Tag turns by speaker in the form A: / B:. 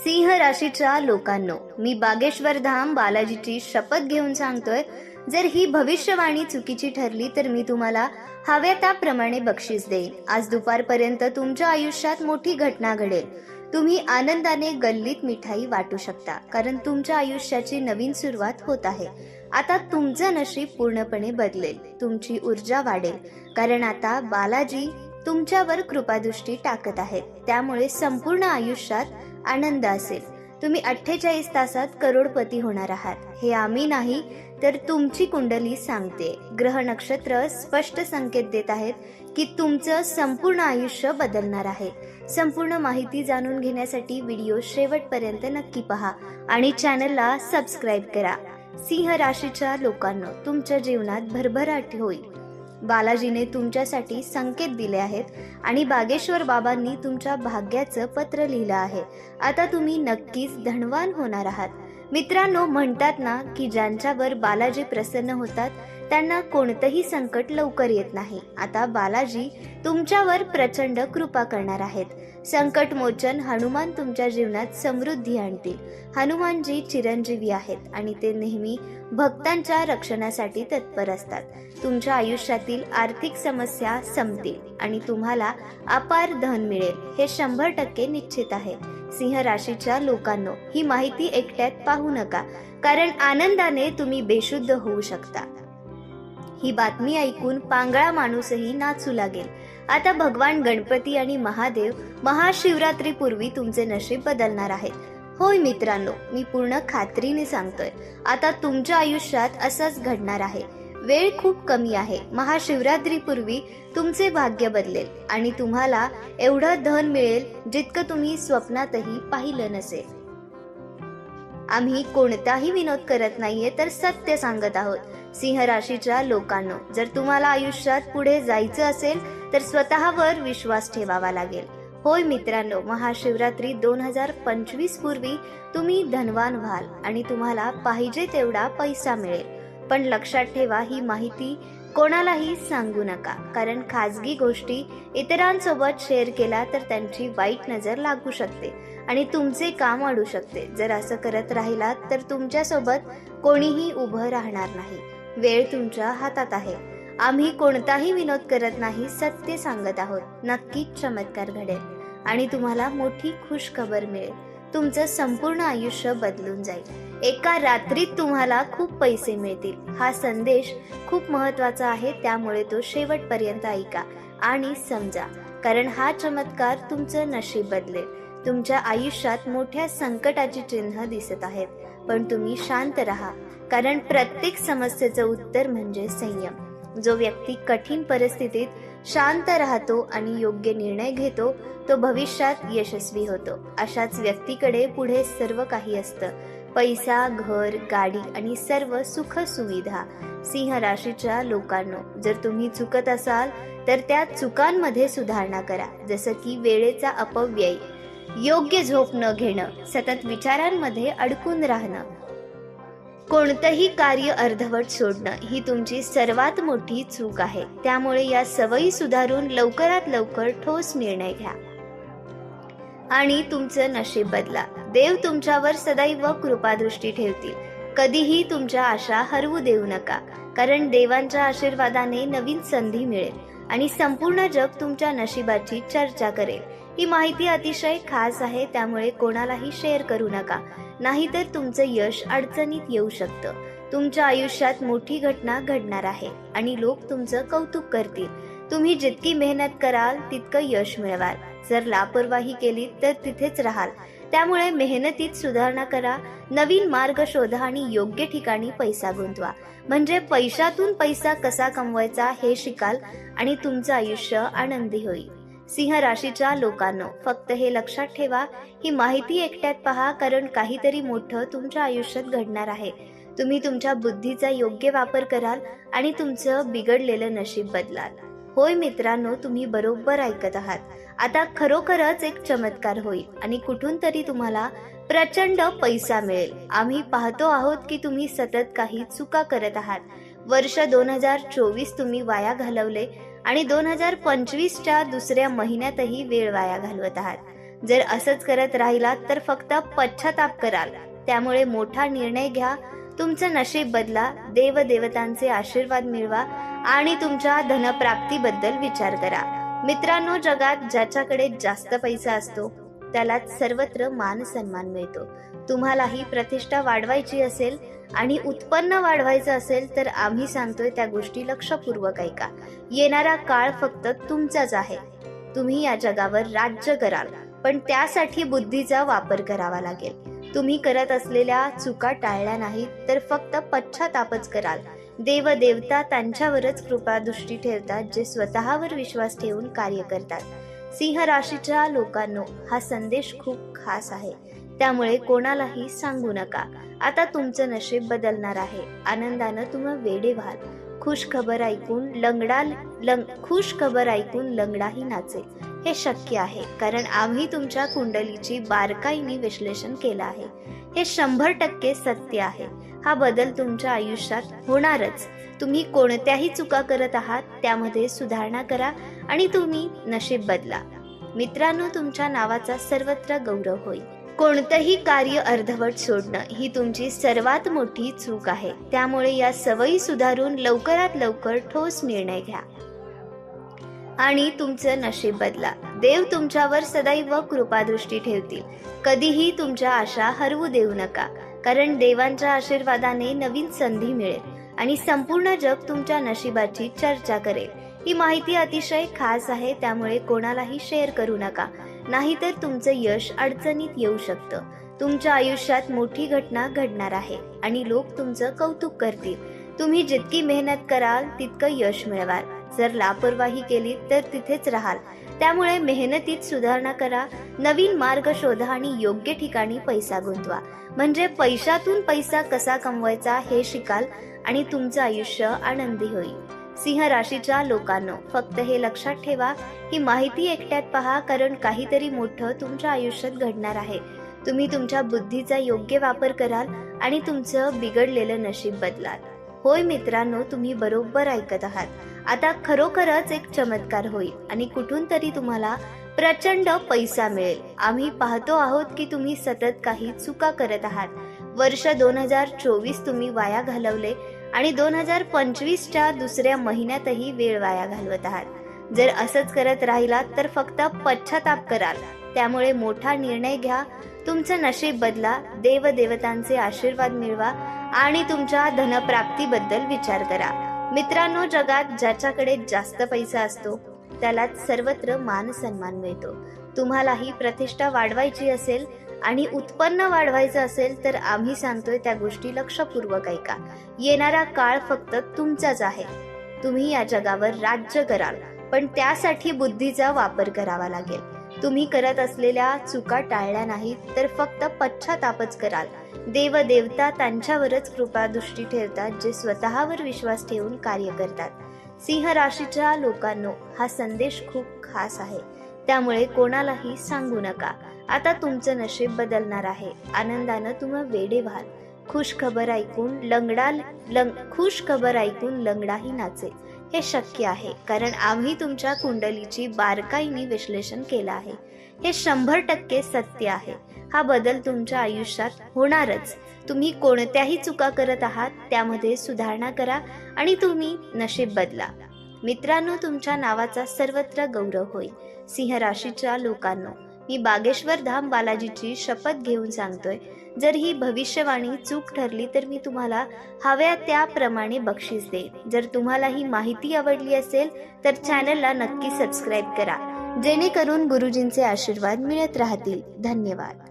A: सिंह राशीच्या लोकांनो मी बागेश्वर धाम बालाजीची शपथ घेऊन सांगतोय जर ही भविष्यवाणी चुकीची ठरली तर मी तुम्हाला हव्या त्याप्रमाणे बक्षीस देईन. आज दुपारपर्यंत तुमच्या आयुष्यात मोठी घटना घडेल. तुम्ही आनंदाने गल्लीत मिठाई वाटू शकता कारण तुमच्या आयुष्याची नवीन सुरुवात होत आहे. आता तुमचं नशीब पूर्णपणे बदलेल तुमची ऊर्जा वाढेल कारण आता बालाजी तुमच्यावर कृपादृष्टी टाकत आहेत. त्यामुळे संपूर्ण आयुष्यात आनंद असेल. तुम्ही अठ्ठेचाळीस तासात करोडपती होणार आहात. हे आम्ही नाही तर तुमची कुंडली सांगते. ग्रह नक्षत्र स्पष्ट संकेत देत आहेत की तुमचं संपूर्ण आयुष्य बदलणार आहे. संपूर्ण माहिती जाणून घेण्यासाठी व्हिडिओ शेवटपर्यंत नक्की पहा आणि चॅनलला सबस्क्राईब करा. सिंह राशीच्या लोकांनो तुमच्या जीवनात भरभराट होईल. बालाजीने तुमच्यासाठी संकेत दिले आहेत आणि बागेश्वर बाबांनी तुमच्या भाग्याचं पत्र लिहिलं आहे. आता तुम्ही नक्कीच धनवान होणार आहात. मित्रांनो म्हणतात ना की ज्यांच्यावर बालाजी प्रसन्न होतात त्यांना कोणतंही संकट लवकर येत नाही. आता बालाजी तुमच्यावर प्रचंड कृपा करणार आहेत. संकट मोचन हनुमान तुमच्या जीवनात समृद्धी आणतील. हनुमानजी चिरंजीवी आहेत आणि ते नेहमी भक्तांच्या रक्षणासाठी तत्पर असतात. तुमच्या आयुष्यातील आर्थिक समस्या संपतील आणि तुम्हाला अपार धन मिळेल. हे शंभर टक्के निश्चित आहे. सिंह राशीच्या लोकांनो ही माहिती एकट्यात पाहू नका कारण आनंदाने तुम्ही बेशुद्ध होऊ शकता. ही बातमी ऐकून पांगळा माणूसही नाचू लागेल. आता भगवान गणपती आणि महादेव महाशिवरात्रीपूर्वी तुमचे नशीब बदलणार आहेत. होय मित्रांनो मी पूर्ण खात्रीने सांगतोय. आता तुमच्या आयुष्यात असंच घडणार आहे. वेळ खूप कमी आहे. महाशिवरात्रीपूर्वी तुमचे भाग्य बदलेल आणि तुम्हाला एवढं धन मिळेल जितकं तुम्ही स्वप्नातही पाहिलं नसेल. आम्ही कोणताही विनोद करत नाहीये तर सत्य सांगत आहोत. सिंह राशीच्या लोकांनो जर तुम्हाला आयुष्यात पुढे जायचं असेल तर स्वतःवर विश्वास ठेवावा लागेल. होय मित्रांनो महाशिवरात्री दोन हजार पंचवीस पूर्वी तुम्ही धनवान व्हाल आणि तुम्हाला पाहिजे तेवढा पैसा मिळेल. पण लक्षात ठेवा ही माहिती कोणालाही सांगू नका. कारण खाजगी गोष्टी इतरांसोबत शेअर केला तर त्यांची वाईट नजर लागू शकते आणि तुमचे काम अडू शकते. जर असं करत राहिलात तर तुमच्यासोबत कोणीही उभं राहणार नाही. वेळ तुमच्या हातात आहे. आम्ही कोणताही विनोद करत नाही सत्य सांगत आहोत. नक्कीच चमत्कार घडेल आणि तुम्हाला मोठी खुश खबर मिळेल. तुमचं संपूर्ण आयुष्य बदलून जाईल. एका रात्रीत तुम्हाला खूप पैसे मिळतील. हा संदेश खूप महत्त्वाचा आहे त्यामुळे तो शेवटपर्यंत ऐका आणि समजा. कारण हा चमत्कार तुमचं नशीब बदलेल. तुमच्या आयुष्यात मोठ्या संकटाची चिन्ह दिसत आहेत. पण तुम्ही शांत राहा. कारण प्रत्येक समस्येचं उत्तर म्हणजे संयम. जो व्यक्ती कठीण परिस्थितीत शांत राहतो आणि योग्य निर्णय घेतो तो भविष्यात यशस्वी होतो. अशाच व्यक्तीकडे पुढे सर्व काही असतं. पैसा घर गाडी आणि सर्व सुख सुविधा सिंह राशीच्या लोकांनो. जर तुम्ही चुकत असाल तर त्या चुकांमध्ये सुधारणा करा. जसं की वेळेचा अपव्यय योग्य झोप न घेणं सतत विचारांमध्ये अडकून राहणं. कोणतंही कार्य अर्धवट सोडणं ही तुमची सर्वात मोठी चूक आहे. त्यामुळे या सवयी सुधारून लवकरात लवकर ठोस निर्णय घ्या. आणि तुमचं नशीब बदला. देव तुमच्यावर सदैव कृपादृष्टी ठेवतील. कधीही तुमच्या आशा हरवू देऊ नका कारण देवांच्या आशीर्वादाने नवीन संधी मिळेल आणि संपूर्ण जग तुमच्या नशिबाची चर्चा करेल. ही माहिती अतिशय खास आहे त्यामुळे कोणालाही शेअर करू नका. नाहीतर तुमचं यश अडचणीत येऊ शकतं. तुमच्या आयुष्यात मोठी घटना घडणार आहे आणि लोक तुमचं कौतुक करतील. तुम्ही जितकी मेहनत कराल तितकं यश मिळवाल. जर लापरवाही केली तर तिथेच राहाल. त्यामुळे मेहनतीत सुधारणा करा नवीन मार्ग शोधा आणि योग्य ठिकाणी पैसा गुंतवा. म्हणजे पैशातून पैसा कसा कमवायचा हे शिकाल आणि तुमचं आयुष्य आनंदी होईल. सिंह राशीच्या लोकांनो फक्त हे लक्षात ठेवा ही माहिती एकट्यात पहा कारण काहीतरी मोठं तुमच्या आयुष्यात घडणार आहे. तुम्ही तुमच्या बुद्धीचा योग्य वापर कराल आणि तुमचं बिघडलेलं नशीब बदलाल. होय मित्रांनो तुम्ही बरोबर ऐकत आहात. आता खरोखरच एक चमत्कार होईल आणि कुठून तरी तुम्हाला प्रचंड पैसा मिळेल. आम्ही पाहतो आहोत की तुम्ही सतत काही चुका करत आहात. वर्ष दोन हजार चोवीस तुम्ही वाया घालवले आणि दोन हजार पंचवीसच्या दुसऱ्या महिन्यातही वेळ वाया घालवत आहात. जर असंच करत राहिलात तर फक्त पश्चाताप कराल. त्यामुळे मोठा निर्णय घ्या. तुमचं नशीब बदला. देवदेवतांचे आशीर्वाद मिळवा आणि तुमच्या धनप्राप्तीबद्दल विचार करा. मित्रांनो जगात ज्याच्याकडे जास्त पैसा असतो त्यालाच सर्वत्र मान सन्मान मिळतो. तुम्हालाही प्रतिष्ठा वाढवायची असेल आणि उत्पन्न वाढवायचं असेल तर आम्ही सांगतोय त्या गोष्टी लक्षपूर्वक ऐका. येणारा काळ फक्त तुमचाच आहे. तुम्ही या जगावर राज्य कराल पण त्यासाठी बुद्धीचा वापर करावा लागेल. तुम्ही करत असलेल्या चुका टाळल्या नाहीत तर फक्त पश्चातापच कराल. देव देवता त्यांच्यावरच कृपादृष्टी ठेवतात जे स्वतःवर विश्वास ठेवून कार्य करतात. सिंह राशीच्या लोकांनो हा संदेश खूप खास आहे. त्यामुळे कोणालाही सांगू नका. आता तुमचं नशीब बदलणार आहे. आनंदानं तुम्ही वेडे व्हाल. खुश खबर ऐकून लंगडा लंग खुश खबर ऐकून लंगडाही नाचेल हे शक्य आहे कारण आम्ही तुमच्या कुंडलीची बारकाईने विश्लेषण केलं आहे. हे शंभर टक्के सत्य आहे. हा बदल तुमच्या आयुष्यात होणारच. तुम्ही कोणत्याही चुका करत आहात त्यामध्ये सुधारणा करा आणि तुम्ही नशीब बदला. मित्रांनो तुमच्या नावाचा सर्वत्र गौरव होईल कोणतंही कार्य अर्धवट सोडणं ही तुमची सर्वात मोठी चूक आहे. त्यामुळे या सवयी सुधारून लवकरात लवकर ठोस निर्णय घ्या. आणि तुमचं नशीब बदला. देव तुमच्यावर सदैव कृपादृष्टी ठेवतील. कधीही तुमच्या आशा हरवू देऊ नका. कारण देवांच्या आशीर्वादाने नवीन संधी मिळेल आणि संपूर्ण जग तुमच्या नशिबाची चर्चा करेल. ही माहिती अतिशय खास आहे त्यामुळे कोणालाही शेअर करू नका. नाहीतर तुमचं यश अडचणीत येऊ शकतं. तुमच्या आयुष्यात मोठी घटना घडणार आहे आणि लोक तुमचं कौतुक करतील. तुम्ही जितकी मेहनत कराल तितकं यश मिळवाल. जर लापरवाही केली तर तिथेच राहाल. त्यामुळे मेहनतीत सुधारणा करा नवीन मार्ग शोधा आणि योग्य ठिकाणी पैसा गुंतवा. म्हणजे पैशातून पैसा कसा कमवायचा हे शिकाल आणि तुमचं आयुष्य आनंदी होईल. सिंह राशीच्या लोकांनो फक्त हे लक्षात ठेवा ही माहिती एकट्यात पहा कारण काहीतरी मोठं तुमच्या आयुष्यात घडणार आहे. तुम्ही तुमच्या बुद्धीचा योग्य वापर कराल आणि तुमचं बिघडलेलं नशीब बदलाल. होय मित्रांनो तुम्ही बरोबर ऐकत आहात. आता खरोखरच एक चमत्कार होईल आणि कुठून तरी तुम्हाला प्रचंड पैसा मिळेल. आम्ही पाहतो आहोत की तुम्ही सतत काही चुका करत आहात. वर्ष दोन हजार चोवीस तुम्ही वाया घालवले आणि दोन हजार पंचवीसच्या दुसऱ्या महिन्यातही वेळ वाया घालवत आहात. जर असंच करत राहिलात तर फक्त पश्चाताप कराल. त्यामुळे मोठा निर्णय घ्या. तुमचं नशीब बदला देवदेवतांचे आशीर्वाद मिळवा आणि तुमच्या धनप्राप्तीबद्दल विचार करा. मित्रांनो जगात ज्याच्याकडे जास्त पैसा असतो त्यालाच सर्वत्र मान सन्मान मिळतो. तुम्हालाही प्रतिष्ठा वाढवायची असेल आणि उत्पन्न वाढवायचं असेल तर आम्ही सांगतोय त्या गोष्टी लक्षपूर्वक ऐका. येणारा काळ फक्त तुमचाच आहे. तुम्ही या जगावर राज्य कराल पण त्यासाठी बुद्धीचा वापर करावा लागेल. तुम्ही करत असलेल्या चुका टाळल्या नाहीत तर फक्त पश्चातापच कराल. देव देवता त्यांच्यावरच कृपादृष्टी ठेवतात जे स्वतःवर विश्वास ठेवून कार्य करतात. सिंह राशीच्या लोकांनो हा संदेश खूप खास आहे. त्यामुळे कोणालाही सांगू नका. आता तुमचं नशीब बदलणार आहे. आनंदानं तुम्ही वेडे व्हाल. खुश खबर ऐकून लंगडा लंग खुश खबर ऐकून लंगडाही नाचेल हे शक्य आहे कारण आम्ही तुमच्या कुंडलीची बारकाईने विश्लेषण केलं आहे. हे शंभर टक्के सत्य आहे. हा बदल तुमच्या आयुष्यात होणारच. तुम्ही कोणत्याही चुका करत आहात त्यामध्ये सुधारणा करा आणि तुम्ही नशीब बदला. मित्रांनो तुमच्या नावाचा सर्वत्र गौरव होईल. सिंह राशीच्या लोकांनो मी बागेश्वर धाम बालाजीची शपथ घेऊन सांगतोय. जर ही भविष्यवाणी चूक ठरली तर मी तुम्हाला हव्या त्याप्रमाणे बक्षीस देईन. जर तुम्हाला ही माहिती आवडली असेल तर चॅनलला नक्की सबस्क्राईब करा. जेणेकरून गुरुजींचे आशीर्वाद मिळत राहतील. धन्यवाद.